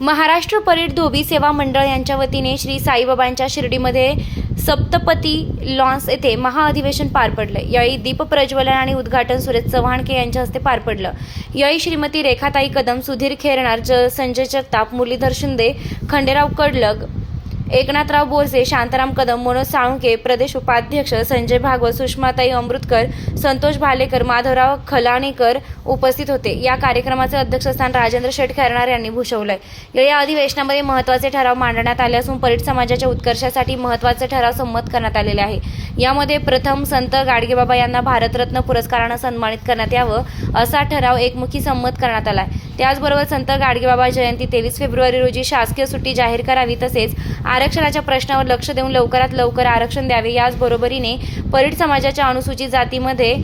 Maharashtra parade धोबी सेवा मंडळ यांच्या वतीने श्री साईबाबांच्या शिर्डीमध्ये सप्तपती लॉन्स येथे महाअधिवेशन पार पडलं. यावेळी दीपप्रज्वलन आणि उद्घाटन सुरेश चव्हाणके यांच्या हस्ते पार पडलं. यावेळी श्रीमती रेखाताई कदम सुधीर खेरणार ज संजय जगताप मुरलीधर शिंदे खंडेराव कडलग एकनाथराव बोरसे शांताराम कदम मनोज साळुंके प्रदेश उपाध्यक्ष संजय भागवत सुषमाताई अमृतकर संतोष भालेकर माधवराव खलाणेकर उपस्थित होते. या कार्यक्रमाचे अध्यक्षस्थान राजेंद्र शेठ खैरनार यांनी भूषवलंय. या अधिवेशनामध्ये महत्त्वाचे ठराव मांडण्यात आले असून परीट समाजाच्या उत्कर्षासाठी महत्त्वाचे ठराव संमत करण्यात आलेले आहे. यामध्ये प्रथम संत गाडगेबाबा यांना भारतरत्न पुरस्कारानं सन्मानित करण्यात यावं असा ठराव एकमुखी संमत करण्यात आलाय. त्याचबरोबर संत गाडगेबाबा जयंती तेवीस फेब्रुवारी रोजी शासकीय सुट्टी जाहीर करावी तसेच आरक्षणाच्या प्रश्नावर लक्ष देऊन लवकरात लवकर आरक्षण द्यावे. याचबरोबरीने परीट समाजाच्या अनुसूचित जातीमध्ये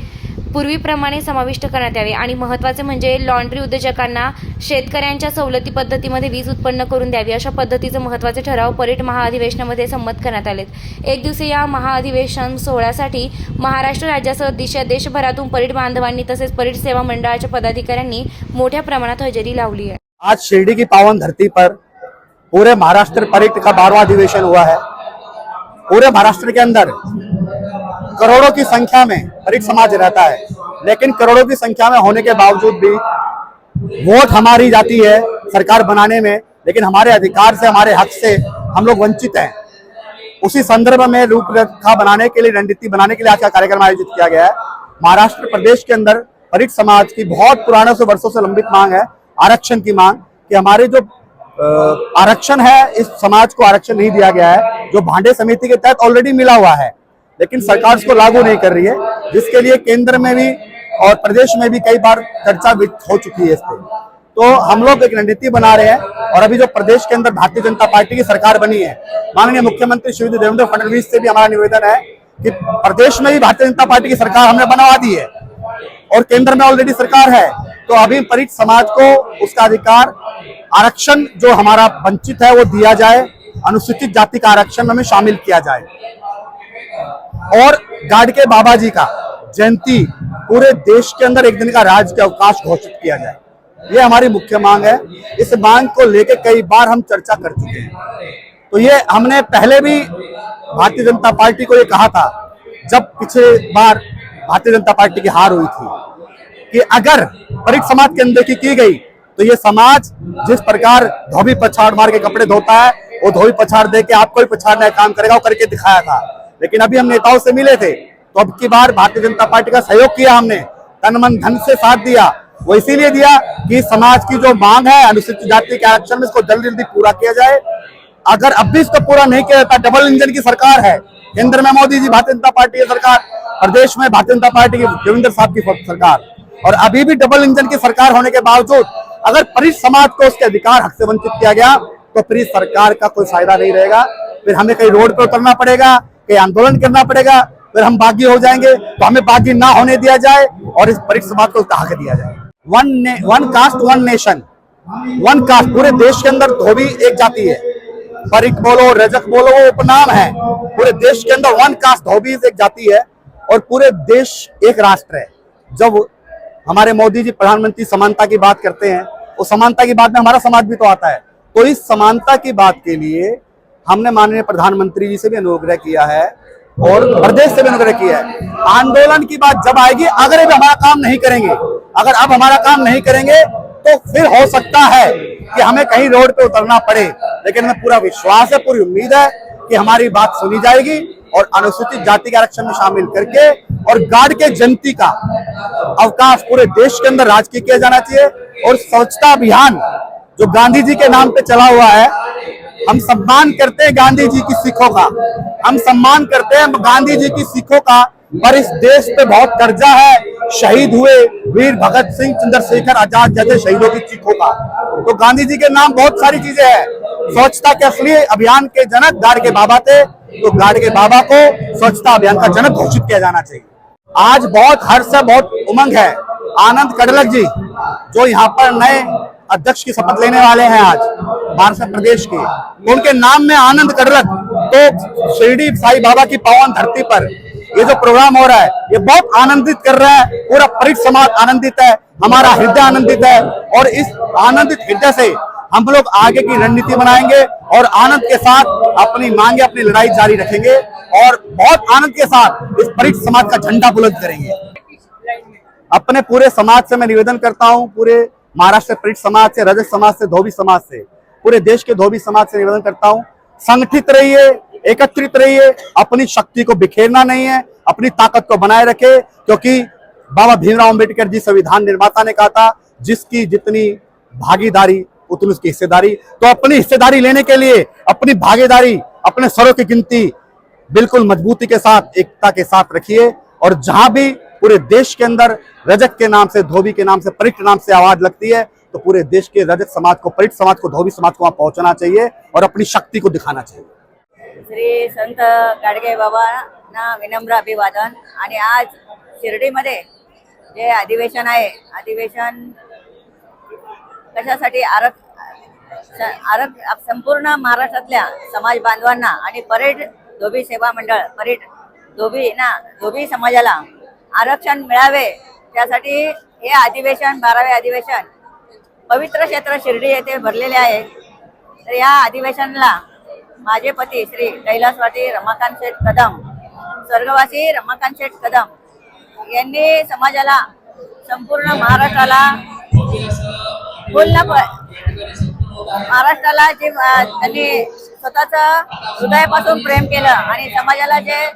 पूर्वीप्रमाणे समाविष्ट करण्यात यावे. आणि महत्त्वाचे म्हणजे लॉन्ड्री उद्योजकांना शेतकऱ्यांच्या सवलती पद्धतीमध्ये वीज उत्पन्न करून द्यावी. अशा पद्धतीचे महत्त्वाचे ठराव परीट महाअधिवेशनामध्ये संमत करण्यात आलेत. एक दिवसीय या महाअधिवेशन सोहळ्यासाठी महाराष्ट्र राज्यासह दिशा देशभरातून परीट बांधवांनी तसेच परीट सेवा मंडळाच्या पदाधिकाऱ्यांनी मोठ्या प्रमाणात हजेरी लावली आहे. आज शिर्डी की पावन धरती पर पूरे महाराष्ट्र परेड का बारवा अधिवेशन हुआ है। पूरे महाराष्ट्र के अंदर करोड़ों की संख्या में परीट समाज रहता है। लेकिन करोड़ों की संख्या में होने के बावजूद भी वोट हमारी जाती है सरकार बनाने में, लेकिन हमारे अधिकार से, हमारे हक से हम लोग वंचित हैं। उसी संदर्भ में रूपरेखा बनाने के लिए, रणनीति बनाने के लिए आज का कार्यक्रम आयोजित किया गया है। महाराष्ट्र प्रदेश के अंदर परीट समाज की बहुत पुराने से, वर्षों से लंबित मांग है, आरक्षण की मांग कि हमारे जो आरक्षण है, इस समाज को आरक्षण नहीं दिया गया है, जो भांडे समिति के तहत ऑलरेडी मिला हुआ है, लेकिन सरकार उसको लागू नहीं कर रही है, जिसके लिए केंद्र में भी और प्रदेश में भी कई बार चर्चा हो चुकी है इस पे। तो हम लोग एक रणनीति बना रहे हैं, और अभी जो प्रदेश के अंदर भारतीय जनता पार्टी की सरकार बनी है, माननीय मुख्यमंत्री श्री देवेंद्र फडणवीस से भी हमारा निवेदन है कि प्रदेश में भी भारतीय जनता पार्टी की सरकार हमने बनवा दी है, और केंद्र में ऑलरेडी सरकार है तो अभी परीट समाज को उसका अधिकार आरक्षण जो हमारा वंचित है, वो दिया जाए, अनुसूचित जाति का आरक्षण हमें शामिल किया जाए। और गाडगे बाबा जी का जयंती पूरे देश के अंदर एक दिन का राज के अवकाश घोषित किया जाए। ये हमारी मुख्य मांग है। इस मांग को लेकर कई बार हम चर्चा कर चुके हैं। तो ये हमने पहले भी भारतीय जनता पार्टी को ये कहा था, जब पिछले बार भारतीय जनता पार्टी की हार हुई थी, कि अगर परीट समाज के की की गई तो ये समाज जिस प्रकार धोबी पछाड़ मार के कपड़े धोता है, वो धोबी पछाड़ दे के आपको ही पछाड़ने काम करेगा वो करके दिखाया था। लेकिन अभी हम नेताओं से मिले थे तो अब की बार भारतीय जनता पार्टी का सहयोग किया हमने, तन मन धन से साथ दिया। वो इसीलिए दिया कि समाज की जो मांग है, अनुसूचित जाति के आरक्षण में इसको जल्दी जल्दी पूरा किया जाए। अगर अब भी इसको पूरा नहीं किया जाता, डबल इंजन की सरकार है। केंद्र में मोदी जी, भारतीय जनता पार्टी की सरकार, प्रदेश में भारतीय जनता पार्टी की, देवेंद्र साहब की सरकार। और अभी भी डबल इंजन की सरकार होने के बावजूद अगर परीट समाज को उसके अधिकार हक से वंचित किया गया तो फिर सरकार का कोई फ़ायदा नहीं रहेगा। फिर हमें कहीं रोड पर उतरना पड़ेगा कहीं आंदोलन करना पड़ेगा फिर हम बागी हो जाएँगे तो हमें बागी ना होने दिया जाए और इस परीट समाज को उसका हक दिया जाए। वन ने, one caste one nation one caste पूरे देश के अंदर धोबी एक जाति है। परिक बोलो रजक बोलो वो उपनाम है। पूरे देश के अंदर वन कास्ट धोबी एक जाति है और पूरे देश एक राष्ट्र है। जब हमारे मोदी जी प्रधानमंत्री समानता की बात करते हैं वो समानता की बात में हमारा समाज भी तो आता है। तो इस समानता की बात के लिए हमने माननीय प्रधानमंत्री जी से भी अनुग्रह किया है, और प्रदेश से भी अनुग्रह किया है। आंदोलन की बात जब आएगी, अगर अब हमारा काम नहीं करेंगे, अगर अब हमारा काम नहीं करेंगे तो फिर हो सकता है कि हमें कहीं रोड पे उतरना पड़े। लेकिन हमें पूरा विश्वास है, पूरी उम्मीद है कि हमारी बात सुनी जाएगी। और अनुसूचित जाति के आरक्षण में शामिल करके और गार्ड के जयंती का अवकाश पूरे देश के अंदर राजकीय किया जाना चाहिए। और स्वच्छता अभियान जो गांधी जी के नाम पे चला हुआ है, हम सम्मान करते हैं गांधी जी की सिखों का। हम सम्मान करते हैं गांधी जी की सिखों का, पर इस देश पे बहुत कर्जा है। शहीद हुए वीर भगत सिंह, चंद्रशेखर आज़ाद जैसे शहीदों की चीखों का। तो गांधी जी के नाम बहुत सारी चीज़ें हैं। स्वच्छता के असली अभियान के जनक गाड़ के बाबा थे। तो गाड़ के बाबा को स्वच्छता अभियान का जनक घोषित किया जाना चाहिए। आज बहुत हर्ष है, बहुत उमंग है। आनंद कडलक जी, जो यहाँ पर नए अध्यक्ष की शपथ लेने वाले हैं आज महाराष्ट्र प्रदेश के। उनके नाम में आनंद कडलक तो शिरडी साई बाबा की पावन धरती पर ये जो प्रोग्राम हो रहा है, ये बहुत आनंदित कर रहा है। पूरा परीट समाज आनंदित है, हमारा हृदय आनंदित है और इस आनंदित हृदय से हम लोग आगे की रणनीति बनाएँगे। और आनंद के साथ अपनी मांगे, अपनी लड़ाई जारी रखेंगे और बहुत आनंद के साथ इस परिक्त समाज का झंडा बुलंद करेंगे। अपने पूरे समाज से मैं निवेदन करता हूँ, पूरे महाराष्ट्र परिक्त समाज से, रजत समाज से, धोबी समाज से, पूरे देश के धोबी समाज से निवेदन करता हूँ, संगठित रहिए, एकत्रित रहिए, अपनी शक्ति को बिखेरना नहीं है, अपनी ताकत को बनाए रखे, क्योंकि बाबा भीमराव अंबेडकर जी संविधान निर्माता ने कहा था, जिसकी जितनी भागीदारी उतनी उसकी हिस्सेदारी। तो अपनी हिस्सेदारी लेने के लिए, अपनी भागीदारी, अपने स्वरों की गिनती बिल्कुल मजबूती के साथ, एकता के साथ रखिए। और जहाँ भी पूरे देश के अंदर रजत के नाम से, धोबी के नाम से परिक्त नाम से आवाज़ लगती है तो पूरे देश के रजत समाज को परिक्त समाज को, धोबी समाज को वहाँ पहुँचना चाहिए और अपनी शक्ति को दिखाना चाहिए। श्री संत गाडगे बाबांना विनम्र अभिवादन. आणि आज शिर्डीमध्ये जे अधिवेशन आहे, अधिवेशन कशासाठी आरक स- आरक संपूर्ण महाराष्ट्रातल्या समाज बांधवांना आणि परेड धोबी सेवा मंडळ परेड धोबी ना धोबी समाजाला आरक्षण मिळावे त्यासाठी हे अधिवेशन बारावे अधिवेशन पवित्र क्षेत्र शिर्डी येथे भरलेले आहे. तर या अधिवेशनाला माझे पती श्री कैलासवाटी रमाकांत शेठ कदम स्वर्गवासी रमाकांत शेठ कदम यांनी समाजाला संपूर्ण महाराष्ट्राला बोलणं महाराष्ट्राला जे त्यांनी स्वतःच हृदयापासून प्रेम केलं आणि समाजाला जे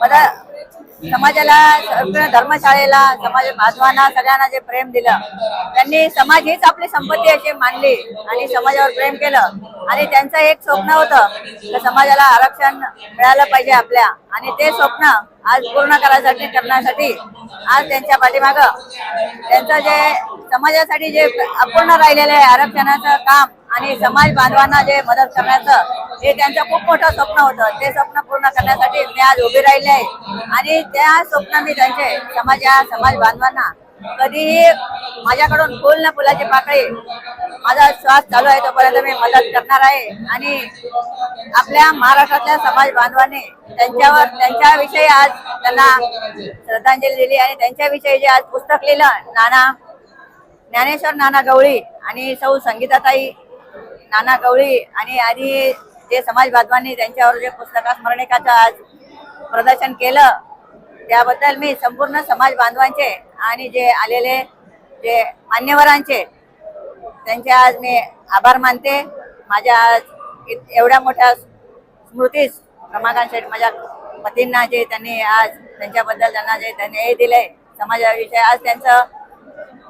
पदा समाजाला धर्मशाळेला समाज बांधवांना सगळ्यांना जे प्रेम दिलं त्यांनी समाज हीच आपली संपत्ती अशी मानली आणि समाजावर प्रेम केलं. आणि त्यांचं एक स्वप्न होतं की समाजाला आरक्षण मिळालं पाहिजे आपल्या आणि ते स्वप्न आज पूर्ण करायसाठी करण्यासाठी आज त्यांच्या पाठीमाग त्यांचं जे समाजासाठी जे अपूर्ण राहिलेलं आहे आरक्षणाचं काम आणि समाज बांधवांना जे मदत करण्याचं हे त्यांचं खूप मोठं स्वप्न होतं. ते स्वप्न पूर्ण करण्यासाठी मी आज उभे राहिले आहे. आणि त्या स्वप्न मी त्यांचे समाज या समाज बांधवांना कधीही माझ्याकडून फुल ना फुलाची पाकळी माझा श्वास चालू आहे तोपर्यंत मी मदत करणार आहे. आणि आपल्या महाराष्ट्रातल्या समाज बांधवांनी त्यांच्यावर त्यांच्याविषयी आज त्यांना श्रद्धांजली दिली आणि त्यांच्याविषयी जे आज पुस्तक लिहिलं नाना ज्ञानेश्वर नाना गवळी आणि सौ संगीताताई नाना गवळी आणि आधी जे समाज बांधवांनी त्यांच्यावर जे पुस्तका स्मरणिकाचं आज प्रदर्शन केलं त्याबद्दल मी संपूर्ण समाज बांधवांचे आणि जे आलेले जे मान्यवरांचे त्यांचे आज मी आभार मानते. माझ्या आज एवढ्या मोठ्या स्मृतीस रमाकांत शेठ माझ्या पतींना जे त्यांनी आज त्यांच्याबद्दल त्यांना जे त्यांनी हे दिले समाजाविषयी आज त्यांचं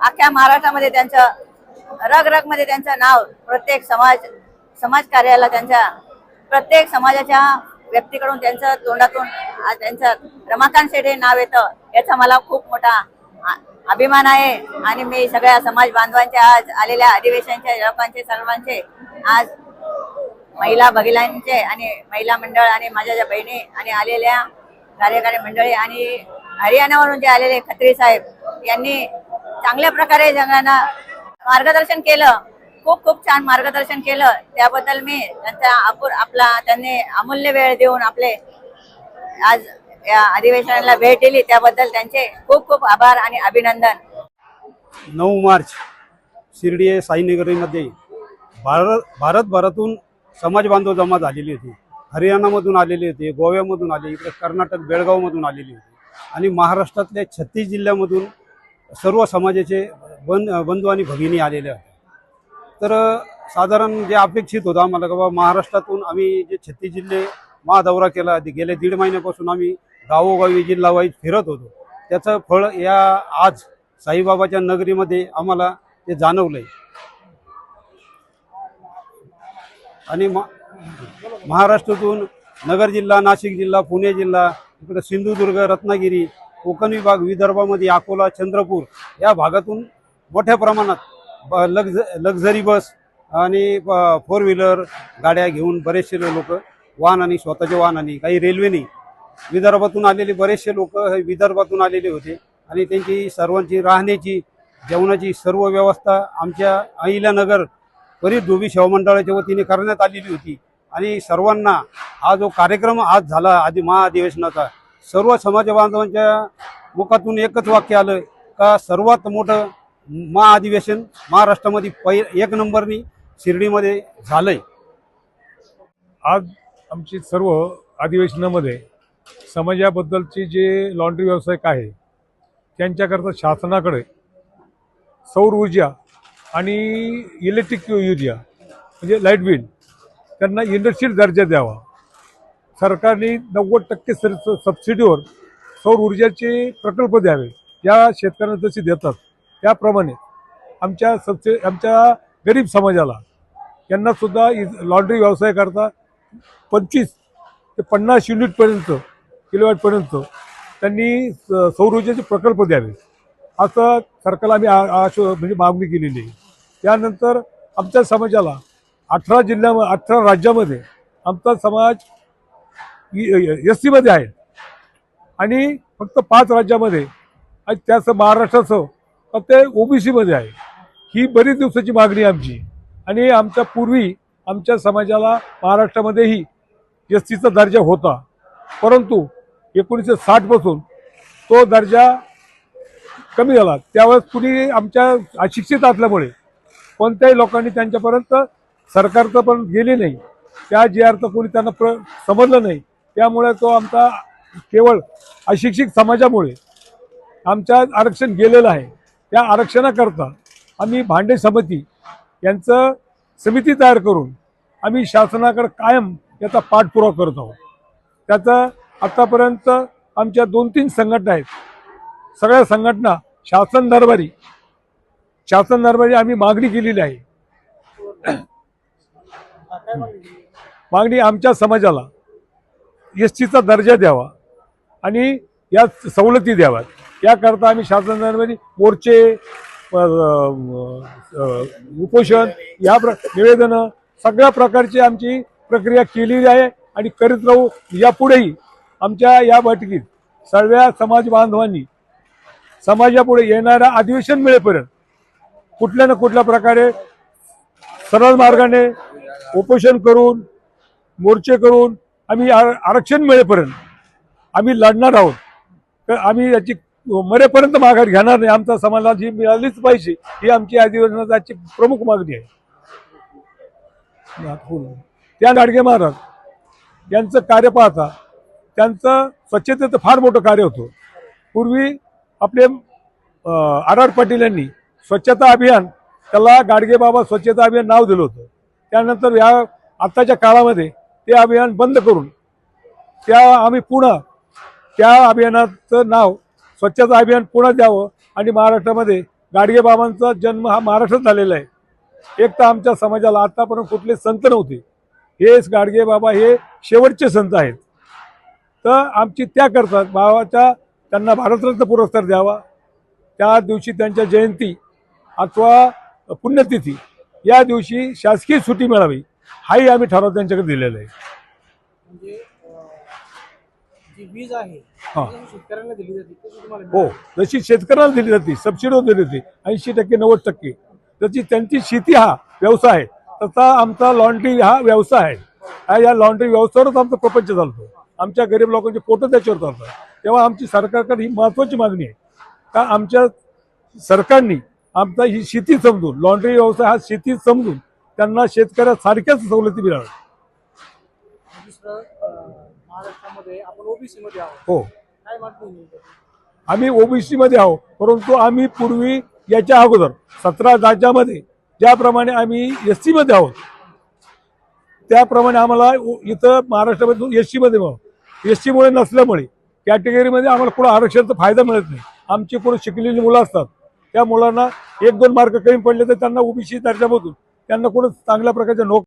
अख्ख्या महाराष्ट्रामध्ये त्यांचं रगमध्ये त्यांचं नाव प्रत्येक समाज समाज कार्याला त्यांच्या प्रत्येक समाजाच्या व्यक्तीकडून त्यांचं तोंडातून आज त्यांचं रमाकांत शेठ हे नाव येतं याचा मला खूप मोठा अभिमान आहे. आणि मी सगळ्या समाज बांधवांच्या आज आलेल्या अधिवेशनच्या लोकांचे सर्वांचे आज महिला भगिलांचे आणि महिला मंडळ आणि माझ्या ज्या बहिणी आणि आलेल्या कार्यकारी मंडळी आणि हरियाणावरून जे आलेले खत्री साहेब यांनी चांगल्या प्रकारे सगळ्यांना मार्गदर्शन केलं. खूप खूप छान मार्गदर्शन केलं. त्याबद्दल मी त्यांचा अपूर आपला त्यांनी अमूल्य वेळ देऊन आपले आज या अधिवेशनाला भेट दिली. त्याबद्दल त्यांचे खूप खूप आभार आणि अभिनंदन. नऊ मार्च शिर्डी साईनगरीमध्ये भारत भारतभरातून समाज बांधव जमा झालेली होती. हरियाणामधून आलेली होती गोव्यामधून आले इकडे कर्नाटक बेळगावमधून आलेली होती. आणि महाराष्ट्रातल्या छत्तीस जिल्ह्यामधून सर्व समाजाचे बन बंधू आणि भगिनी आलेले तर साधारण जे अपेक्षित होतं आम्हाला का बाबा महाराष्ट्रातून आम्ही जे छत्तीस जिल्हे महादौरा केला गेल्या दीड महिन्यापासून आम्ही गावोगावी जिल्हावाईज फिरत होतो. त्याचं फळ या आज साईबाबाच्या नगरीमध्ये आम्हाला ते जाणवलंय. आणि मा महाराष्ट्रातून नगर जिल्हा नाशिक जिल्हा पुणे जिल्हा इकडे सिंधुदुर्ग रत्नागिरी कोकण विभाग विदर्भामध्ये अकोला चंद्रपूर या भागातून मोठ्या प्रमाणात ब- लक्झ लक्झरी बस आणि फोर व्हीलर गाड्या घेऊन बरेचसे लोक वाहनाने स्वतःच्या वाहनाने काही रेल्वेने विदर्भातून आलेले बरेचसे लोक हे विदर्भातून आलेले होते आणि त्यांची सर्वांची राहण्याची जेवणाची सर्व व्यवस्था आमच्या अहिल्यानगर परित धोबी सेवा मंडळाच्या वतीने करण्यात आलेली होती. आणि सर्वांना हा जो कार्यक्रम आज झाला आधी महाअधिवेशनाचा सर्व समाज बांधवांच्या मुखातून एकच वाक्य आलं का सर्वात मोठं महाअधिवेशन महाराष्ट्रामध्ये पै एक नंबरनी शिर्डीमध्ये झालंय. आज आमची सर्व अधिवेशनामध्ये समाजाबद्दलचे जे लॉन्ड्री व्यावसायिक आहे त्यांच्याकरता शासनाकडे सौर ऊर्जा आणि इलेक्ट्रिक ऊर्जा म्हणजे लाइट बिल त्यांना इंडस्ट्रीयल दर्जा द्यावा. सरकारने नव्वद टक्के सर सबसिडीवर सौर ऊर्जाचे प्रकल्प द्यावे. या शेतकऱ्यांना जसे देतात त्याप्रमाणे आमच्या सबसि आमच्या गरीब समाजाला यांनासुद्धा इज लॉन्ड्री व्यवसाय करता पंचवीस ते पन्नास युनिटपर्यंत किलोवॅटपर्यंत त्यांनी स- सौर ऊर्जेचे प्रकल्प द्यावे. असं सरकारला आम्ही आ- आश म्हणजे मागणी केलेली आहे. त्यानंतर आमच्या समाजाला अठरा जिल्ह्या अठरा राज्यामध्ये आमचा समाज एस सीमध्ये आहे. आणि फक्त पाच राज्यामध्ये आणि त्याचं महाराष्ट्राचं फक्त ओबीसीमध्ये आहे. ही बरीच दिवसाची मागणी आमची. आणि आमच्या पूर्वी आमच्या समाजाला महाराष्ट्रामध्येही एस सीचा दर्जा होता. परंतु एकोणीसशे साठपासून तो दर्जा कमी झाला. त्यावेळेस कुणी आमच्या अशिक्षित असल्यामुळे कोणत्याही लोकांनी त्यांच्यापर्यंत सरकारचं पण गेले नाही. त्या जे अर्थ कोणी त्यांना प्र समजलं नाही. त्यामुळे तो आमचा केवळ अशिक्षित समाजामुळे आमच्या आरक्षण गेलेलं आहे. त्या आरक्षणाकरता आम्ही भांडे समिती यांचं समिती तयार करून आम्ही शासनाकडे कायम याचा पाठपुरावा करत आहोत. त्याचा आत्तापर्यंत आमच्या दोन तीन संघटना आहेत. सगळ्या संघटना शासन दरबारी शासन दरबारी आम्ही मागणी केलेली आहे. मागणी आमच्या समाजाला एस टीचा दर्जा द्यावा आणि या सवलती द्याव्यात. याकरता आम्ही शासनामध्ये मोर्चे उपोषण या प्र निवेदनं सगळ्या प्रकारची आमची प्रक्रिया केलेली आहे आणि करीत राहू यापुढेही आमच्या या बैठकीत सर्व समाज बांधवांनी समाजापुढे येणाऱ्या अधिवेशन मिळेपर्यंत कुठल्या ना कुठल्या प्रकारे सरळ मार्गाने उपोषण करून मोर्चे करून आम्ही आर- आरक्षण मिळेपर्यंत आम्ही लढणार आहोत. तर आम्ही याची मरेपर्यंत माघार घेणार नाही. आमचा समाजाला जी मिळालीच पाहिजे ही आमची अधिवेशनाची प्रमुख मागणी आहे. त्या गाडगे महाराज यांचं कार्य पाहता त्यांचं स्वच्छतेचं फार मोठं कार्य होतं. पूर्वी आपले आर आर पाटील यांनी स्वच्छता अभियान त्याला गाडगेबाबा स्वच्छता अभियान नाव दिलं होतं. त्यानंतर या आत्ताच्या काळामध्ये ते अभियान बंद करून त्या आम्ही पुन्हा त्या अभियानाचं नाव स्वच्छता अभियान पुन्हा द्यावं आणि महाराष्ट्रामध्ये गाडगेबाबांचा जन्म हा महाराष्ट्रात झालेला आहे. एक तर आमच्या समाजाला आतापर्यंत कुठले संत नव्हते. हेच गाडगेबाबा हे शेवटचे संत आहेत. तर आमची त्या करतात. बाबाच्या त्यांना भारतरत्न पुरस्कार द्यावा. त्या दिवशी त्यांच्या जयंती अथवा पुण्यतिथी या दिवशी शासकीय सुट्टी मिळावी. हाही आम्ही ठराव त्यांच्याकडे दिलेला आहे. म्हणजे अं, जी वीज आहे हा. ती शेतकऱ्यांना दिली जाते. ती तुम्हाला हो जशी शेतकऱ्याला दिली जाते सबसिडीवर दिली जाते ऐंशी टक्के नव्वद टक्के. तशी त्यांची शेती हा व्यवसाय आहे तसा आमचा लॉन्ड्री हा व्यवसाय आहे. हा या लॉन्ड्री व्यवसायावरच आमचा प्रपंच चालतो. आमच्या गरीब लोकांचे पोटं त्याच्यावर चालतात. तेव्हा आमची सरकारकडे ही महत्त्वाची मागणी आहे. का आमच्या सरकारने आमचा ही शेती समजून लॉन्ड्री व्यवसाय हा शेती समजून त्यांना शेतकऱ्या सारख्याच सवलती मिळाव्या दुसरं अं, महाराष्ट्रामध्ये आपण ओबीसी मध्ये आहोत. हो. काय मागणी? आम्ही ओबीसी मध्ये आहोत परंतु आम्ही पूर्वी याच्या अगोदर सतरा राज्यामध्ये ज्याप्रमाणे आम्ही एस सी मध्ये आहोत त्याप्रमाणे आम्हाला उ- इथं महाराष्ट्रामध्ये एस सी मध्ये एस मुळे नसल्यामुळे कॅटेगरीमध्ये आम्हाला पुढे आरक्षणाचा फायदा मिळत नाही. आमची पुढे शिकलेली मुलं असतात त्या मुलांना एक दोन मार्क कमी पडले तर त्यांना ओबीसी दर्जामधून त्यांना कुठं चांगल्या प्रकारच्या नोक